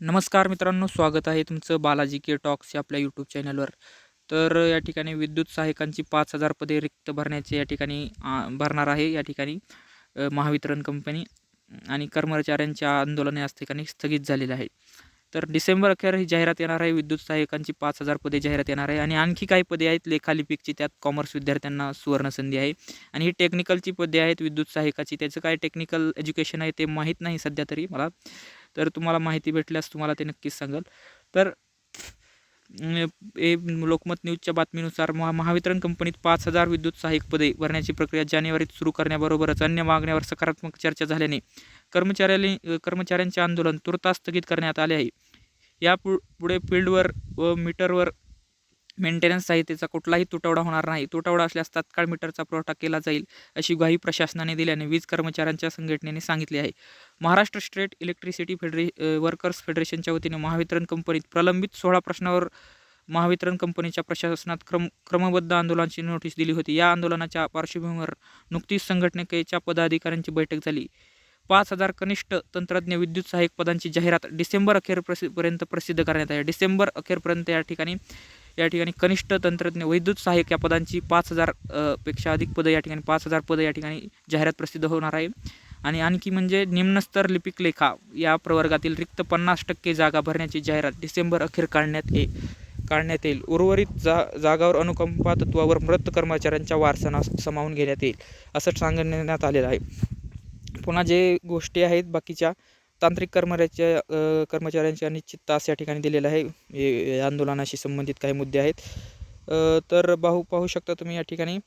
नमस्कार मित्रांनो स्वागत आहे तुमचं बालाजी के टॉक्स या आपल्या यूट्यूब चॅनलवर. तर या ठिकाणी विद्युत सहाय्यकांची पाच हजार पदे रिक्त भरण्याचे या ठिकाणी भरणार आहे. या ठिकाणी महावितरण कंपनी आणि कर्मचाऱ्यांच्या आंदोलन याच ठिकाणी स्थगित झालेलं आहे तर डिसेंबर अखेर ही जाहिरात येणार आहे. विद्युत सहाय्यकांची पाच हजार पदे जाहिरात येणार आहे. आणि आणखी काही पदे आहेत. लेखालिपिकची त्यात कॉमर्स विद्यार्थ्यांना सुवर्णसंधी आहे. आणि ही टेक्निकलची पदे आहेत. विद्युत सहाय्यकाची. त्याचं काय टेक्निकल एज्युकेशन आहे ते माहीत नाही सध्या तरी मला. तर तुम्हाला माहिती भेटल्यास तुम्हाला ते नक्कीच सांगाल. तर ए हे लोकमत न्यूजच्या बातमीनुसार महा महावितरण कंपनीत पाच हजार विद्युत सहाय्यक पदे भरण्याची प्रक्रिया जानेवारीत सुरू करण्याबरोबरच अन्य मागण्यावर सकारात्मक चर्चा झाल्याने कर्मचाऱ्यांनी कर्मचाऱ्यांचे आंदोलन तुर्तास स्थगित करण्यात आले आहे. या पु पुढे फील्डवर व मीटरवर मेंटेनन्स साहित्याचा कुठलाही तुटवडा होणार नाही. तुटवडा असल्यास तात्काळ मीटरचा पुरवठा केला जाईल अशी ग्वाही प्रशासनाने दिल्याने वीज कर्मचाऱ्यांच्या संघटनेने सांगितले आहे. महाराष्ट्र स्टेट इलेक्ट्रिसिटी फेडरे वर्कर्स फेडरेशनच्या वतीने महावितरण कंपनीत प्रलंबित सोळा प्रश्नावर महावितरण कंपनीच्या प्रशासनात क्रम क्रमबद्ध आंदोलनाची नोटीस दिली होती. या आंदोलनाच्या पार्श्वभूमीवर नुकतीच संघटनेच्या पदाधिकाऱ्यांची बैठक झाली. पाच हजार कनिष्ठ तंत्रज्ञ विद्युत सहाय्यक पदांची जाहिरात डिसेंबर अखेर प्रसि पर्यंत प्रसिद्ध करण्यात आहे डिसेंबर अखेरपर्यंत या ठिकाणी या ठिकाणी कनिष्ठ तंत्रज्ञ विद्युत सहाय्यक या पदांची पाच हजारपेक्षा अधिक पदं या ठिकाणी पाच हजार पदं या ठिकाणी जाहिरात प्रसिद्ध होणार आहे. आणि आणखी म्हणजे निम्नस्तर लिपिक लेखा या प्रवर्गातील रिक्त पन्नास टक्के जागा भरण्याची जाहिरात डिसेंबर अखेर काढण्यात ये काढण्यात येईल. उर्वरित जा जागावर अनुकंपा तत्वावर मृत कर्मचाऱ्यांच्या वारसांना समावून घेण्यात येईल असं सांगण्यात आलेलं आहे. पुन्हा जे गोष्टी आहेत बाकीच्या तांत्रिक कर्मचाऱ्याच्या कर्मचाऱ्यांच्या निश्चित तास या ठिकाणी दिलेला आहे. हे आंदोलनाशी संबंधित काही मुद्दे आहेत. तर पाहू पाहू शकता तुम्ही या ठिकाणी.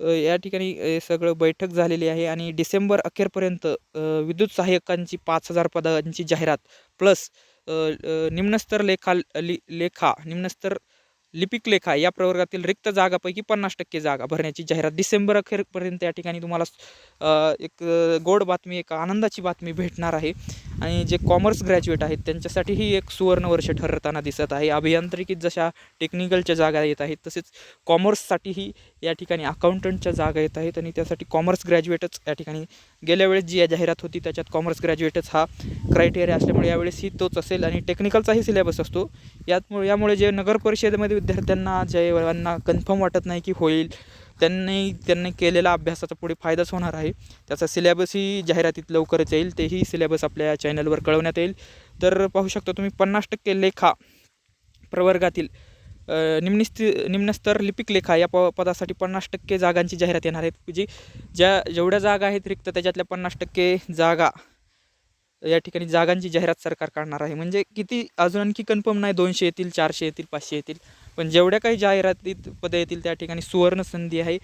या ठिकाणी सगळं बैठक झालेली आहे आणि डिसेंबर अखेरपर्यंत विद्युत सहाय्यकांची पाच हजार पदांची जाहिरात प्लस निम्नस्तर लेखा लि लेखा निम्नस्तर लिपिक लेखा या प्रवर्गातील रिक्त जागापैकी पन्नास टक्के जागा भरण्याची जाहिरात डिसेंबर अखेरपर्यंत या ठिकाणी तुम्हाला एक गोड बातमी एक आनंदाची बातमी भेटणार आहे. आणि जे कॉमर्स ग्रॅज्युएट आहेत त्यांच्यासाठीही एक सुवर्ण वर्ष ठरताना दिसत आहे. अभियांत्रिकीत जशा टेक्निकलच्या जागा येत आहेत तसेच कॉमर्ससाठीही या ठिकाणी अकाउंटंटच्या जागा येत आहेत आणि त्यासाठी कॉमर्स ग्रॅज्युएटच या ठिकाणी गेल्या वेळेस जी जाहिरात होती त्याच्यात कॉमर्स ग्रॅज्युएटच हा क्रायटेरिया असल्यामुळे यावेळेस ही तोच असेल आणि टेक्निकलचाही सिलेबस असतो. यामुळे यामुळे जे नगर परिषदेमध्ये विद्यार्थ्यांना जे कन्फर्म वाटत नाही की होईल त्यांनी त्यांनी केलेला अभ्यासाचा पुढे फायदाच होणार आहे. त्याचा सिलेबसही जाहिरातीत लवकरच येईल. तेही सिलेबस आपल्या चॅनलवर कळवण्यात येईल. तर पाहू शकता तुम्ही पन्नास टक्के लेखा प्रवर्गातील निम्नस्ती निम्नस्तर लिपिक लेखा या प पदासाठी पन्नास टक्के जागांची जाहिरात येणार आहेत. जी ज्या जेवढ्या जागा आहेत रिक्त त्याच्यातल्या पन्नास टक्के जागा या ठिकाणी जागांची जाहिरात सरकार काढणार आहे. म्हणजे किती अजून आणखी कन्फर्म नाही दोनशे येतील चारशे येतील पाचशे येतील. पण जेवढ्या काही जाहिरातीत पदं येतील त्या ठिकाणी सुवर्ण संधी आहे.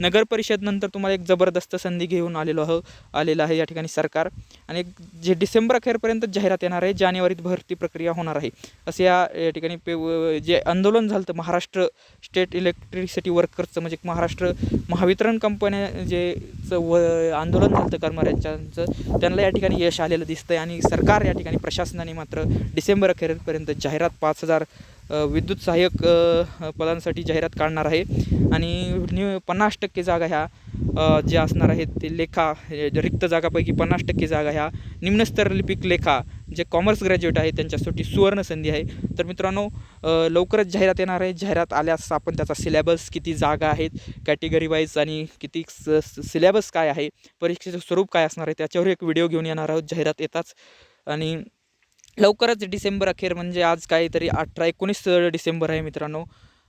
नगर परिषदनंतर तुम्हाला एक जबरदस्त संधी घेऊन आलेलो आहो आलेलं आहे या ठिकाणी सरकार. आणि जे डिसेंबर अखेरपर्यंत जाहिरात येणार आहे जानेवारीत भरती प्रक्रिया होणार आहे. असं या या ठिकाणी पे जे आंदोलन झालं होतं महाराष्ट्र स्टेट इलेक्ट्रिसिटी वर्कर्सचं म्हणजे महाराष्ट्र महावितरण कंपन्या जे चं व आंदोलन झालं होतं कर्मचाऱ्यांचं त्यांना या ठिकाणी यश आलेलं दिसतं आहे आणि सरकार या ठिकाणी प्रशासनाने मात्र डिसेंबर अखेरपर्यंत जाहिरात पाच हजार विद्युत सहाय्यक पदांसाठी जाहिरात काढणार आहे. आणि न्यू पन्नास टक्के जागा ह्या जे ज्या असणार आहेत ते लेखा रिक्त जागापैकी पन्नास टक्के जागा ह्या निम्नस्तर लिपिक लेखा जे कॉमर्स ग्रॅज्युएट आहे त्यांच्यासाठी सुवर्ण संधी आहे. तर मित्रांनो लवकरच जाहिरात येणार आहे. जाहिरात आल्यास आपण त्याचा सिलेबस किती जागा आहेत कॅटेगरी वाईज आणि किती सिलेबस काय आहे परीक्षेचं स्वरूप काय असणार आहे त्याच्यावर एक व्हिडिओ घेऊन येणार आहोत. जाहिरात येताच. आणि लवकरच डिसेंबर अखेर म्हणजे आज काहीतरी अठरा एकोणीस डिसेंबर आहे मित्रांनो.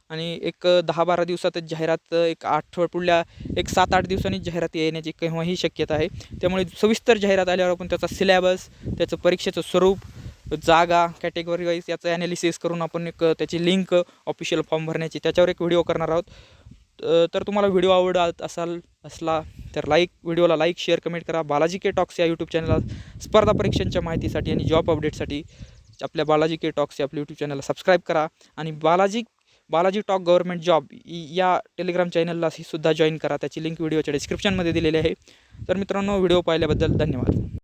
आणि एक दहा बारा दिवसातच जाहिरात एक आठवड पुढल्या एक सात आठ दिवसांनी जाहिरात येण्याची केव्हाही शक्यता आहे. त्यामुळे सविस्तर जाहिरात आल्यावर आपण त्याचा सिलॅबस त्याचं परीक्षेचं स्वरूप जागा कॅटेगरी वाईज याचं ॲनालिसिस करून आपण एक त्याची लिंक ऑफिशियल फॉर्म भरण्याची त्याच्यावर एक व्हिडिओ करणार आहोत. तर तुम्हाला व्हिडिओ आवडत असाल असला तर लाईक व्हिडिओला लाईक शेअर कमेंट करा. बालाजी के टॉक्स या यूट्यूब चॅनलला स्पर्धा परीक्षांच्या माहितीसाठी आणि जॉब अपडेटसाठी आपल्या बालाजी के टॉक्स या आपल्या यूट्यूब चॅनलला सबस्क्राईब करा. आणि Balaji Balaji talk government job या टेलिग्राम चॅनलला सुद्धा जॉईन करा. त्याची लिंक व्हिडिओच्या डिस्क्रिप्शनमध्ये दिलेली आहे. तर मित्रांनो व्हिडिओ पाहिल्याबद्दल धन्यवाद.